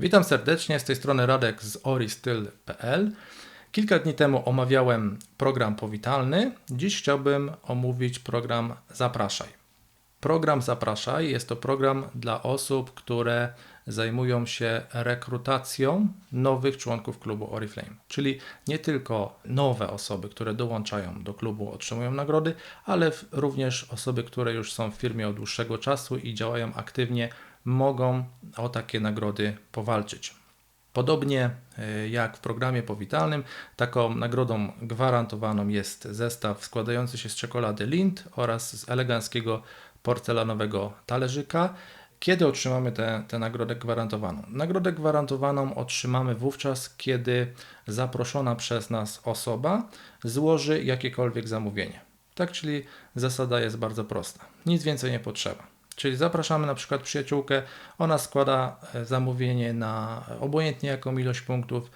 Witam serdecznie, z tej strony Radek z oristyl.pl. Kilka dni temu omawiałem program powitalny, dziś chciałbym omówić program Zapraszaj. Program Zapraszaj jest to program dla osób, które zajmują się rekrutacją nowych członków klubu Oriflame, czyli nie tylko nowe osoby, które dołączają do klubu, otrzymują nagrody, ale również osoby, które już są w firmie od dłuższego czasu i działają aktywnie, mogą o takie nagrody powalczyć. Podobnie e, jak w programie powitalnym, taką nagrodą gwarantowaną jest zestaw składający się z czekolady Lind oraz z eleganckiego porcelanowego talerzyka. Kiedy otrzymamy tę nagrodę gwarantowaną? Nagrodę gwarantowaną otrzymamy wówczas, kiedy zaproszona przez nas osoba złoży jakiekolwiek zamówienie. Tak, czyli zasada jest bardzo prosta. Nic więcej nie potrzeba. Czyli zapraszamy na przykład przyjaciółkę, ona składa e, zamówienie na obojętnie jaką ilość punktów,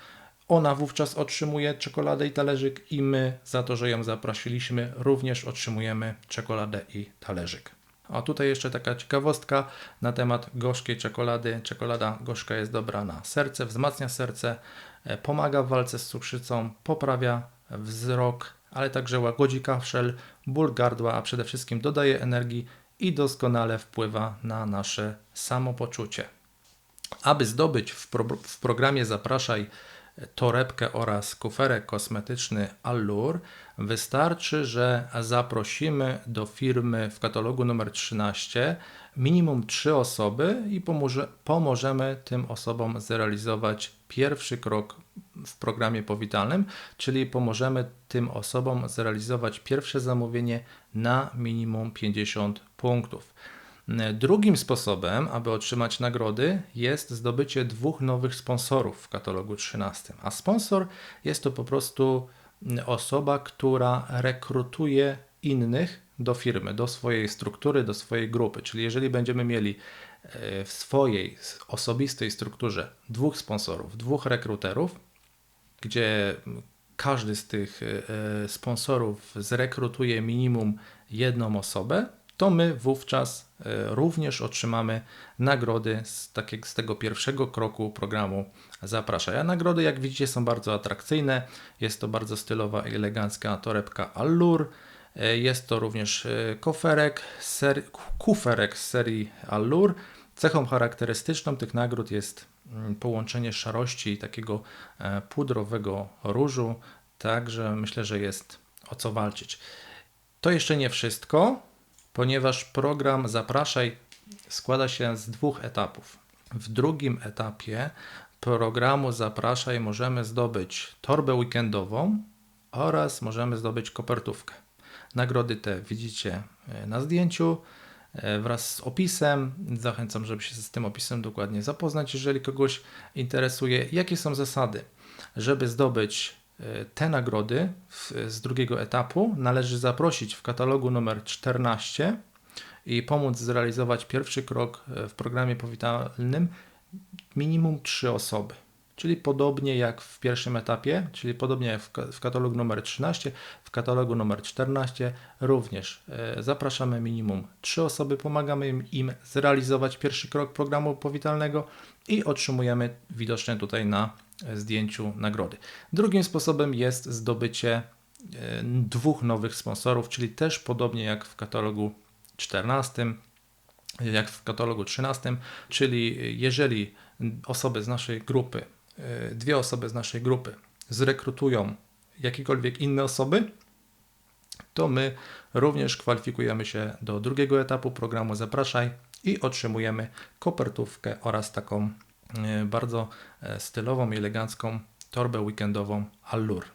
ona wówczas otrzymuje czekoladę i talerzyk i my za to, że ją zaprosiliśmy, również otrzymujemy czekoladę i talerzyk. A tutaj jeszcze taka ciekawostka na temat gorzkiej czekolady. Czekolada gorzka jest dobra na serce, wzmacnia serce, e, pomaga w walce z cukrzycą, poprawia wzrok, ale także łagodzi kaszel, ból gardła, a przede wszystkim dodaje energii i doskonale wpływa na nasze samopoczucie. Aby zdobyć w, pro w programie Zapraszaj torebkę oraz kuferek kosmetyczny Allure, wystarczy, że zaprosimy do firmy w katalogu numer 13 minimum 3 osoby i pomoże, pomożemy tym osobom zrealizować pierwszy krok w programie powitalnym, czyli pomożemy tym osobom zrealizować pierwsze zamówienie na minimum 50 punktów. Drugim sposobem, aby otrzymać nagrody, jest zdobycie dwóch nowych sponsorów w katalogu 13. A sponsor jest to po prostu osoba, która rekrutuje innych do firmy, do swojej struktury, do swojej grupy. Czyli jeżeli będziemy mieli e, w swojej osobistej strukturze dwóch sponsorów, dwóch rekruterów, gdzie każdy z tych e, sponsorów zrekrutuje minimum jedną osobę, to my wówczas e, również otrzymamy nagrody z, takiego, z tego pierwszego kroku programu Zapraszaj. A nagrody, jak widzicie, są bardzo atrakcyjne. Jest to bardzo stylowa elegancka torebka Allure. E, jest to również koferek, ser, kuferek z serii Allure. Cechą charakterystyczną tych nagród jest mm, połączenie szarości i takiego pudrowego różu, także myślę, że jest o co walczyć. To jeszcze nie wszystko ponieważ program Zapraszaj składa się z dwóch etapów. W drugim etapie programu Zapraszaj możemy zdobyć torbę weekendową oraz możemy zdobyć kopertówkę. Nagrody te widzicie e, na zdjęciu e, wraz z opisem. Zachęcam, żeby się z tym opisem dokładnie zapoznać, jeżeli kogoś interesuje. Jakie są zasady? Żeby zdobyć E, te nagrody z drugiego etapu należy zaprosić w katalogu numer 14 i pomóc zrealizować pierwszy krok e, w programie powitalnym minimum 3 osoby. Czyli podobnie jak w pierwszym etapie, czyli podobnie jak w katalogu numer 13, w katalogu numer 14 również e, zapraszamy minimum 3 osoby, pomagamy im zrealizować pierwszy krok programu powitalnego i otrzymujemy widoczne tutaj na zdjęciu nagrody. Drugim sposobem jest zdobycie e, dwóch nowych sponsorów, czyli też podobnie jak w katalogu 14, jak w katalogu 13, czyli jeżeli osoby z naszej grupy, e, dwie osoby z naszej grupy zrekrutują jakiekolwiek inne osoby, to my również kwalifikujemy się do drugiego etapu programu Zapraszaj i otrzymujemy kopertówkę oraz taką E, bardzo e, stylową i elegancką torbę weekendową Allure.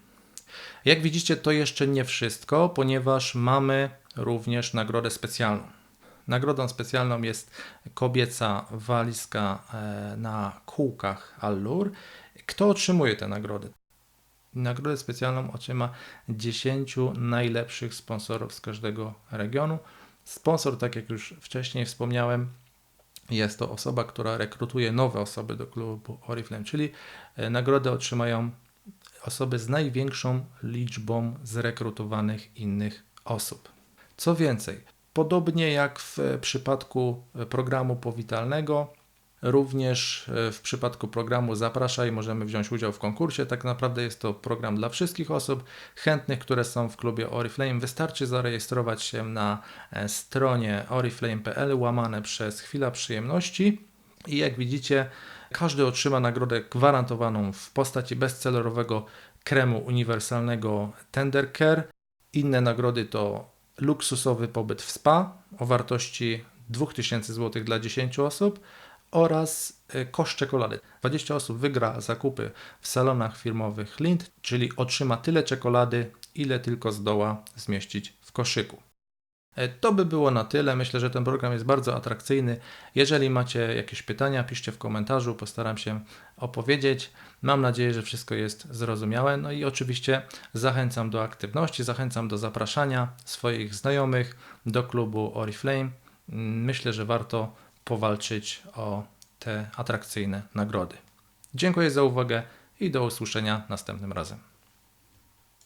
Jak widzicie, to jeszcze nie wszystko, ponieważ mamy również nagrodę specjalną. Nagrodą specjalną jest kobieca walizka e, na kółkach Allure. Kto otrzymuje tę nagrodę? Nagrodę specjalną otrzyma 10 najlepszych sponsorów z każdego regionu. Sponsor, tak jak już wcześniej wspomniałem, jest to osoba, która rekrutuje nowe osoby do klubu Oriflame, czyli e, nagrodę otrzymają osoby z największą liczbą zrekrutowanych innych osób. Co więcej, podobnie jak w przypadku programu powitalnego, Również w przypadku programu Zapraszaj możemy wziąć udział w konkursie. Tak naprawdę jest to program dla wszystkich osób chętnych, które są w klubie Oriflame. Wystarczy zarejestrować się na e, stronie oriflame.pl łamane przez chwila przyjemności i jak widzicie, każdy otrzyma nagrodę gwarantowaną w postaci bestsellerowego kremu uniwersalnego Tender Care. Inne nagrody to luksusowy pobyt w spa o wartości 2000 zł dla 10 osób oraz y, kosz czekolady. 20 osób wygra zakupy w salonach firmowych Lind, czyli otrzyma tyle czekolady, ile tylko zdoła zmieścić w koszyku. E, To by było na tyle. Myślę, że ten program jest bardzo atrakcyjny. Jeżeli macie jakieś pytania, piszcie w komentarzu, postaram się opowiedzieć. Mam nadzieję, że wszystko jest zrozumiałe. No i oczywiście zachęcam do aktywności, zachęcam do zapraszania swoich znajomych do klubu Oriflame. Myślę, że warto powalczyć o te atrakcyjne nagrody. Dziękuję za uwagę i do usłyszenia następnym razem.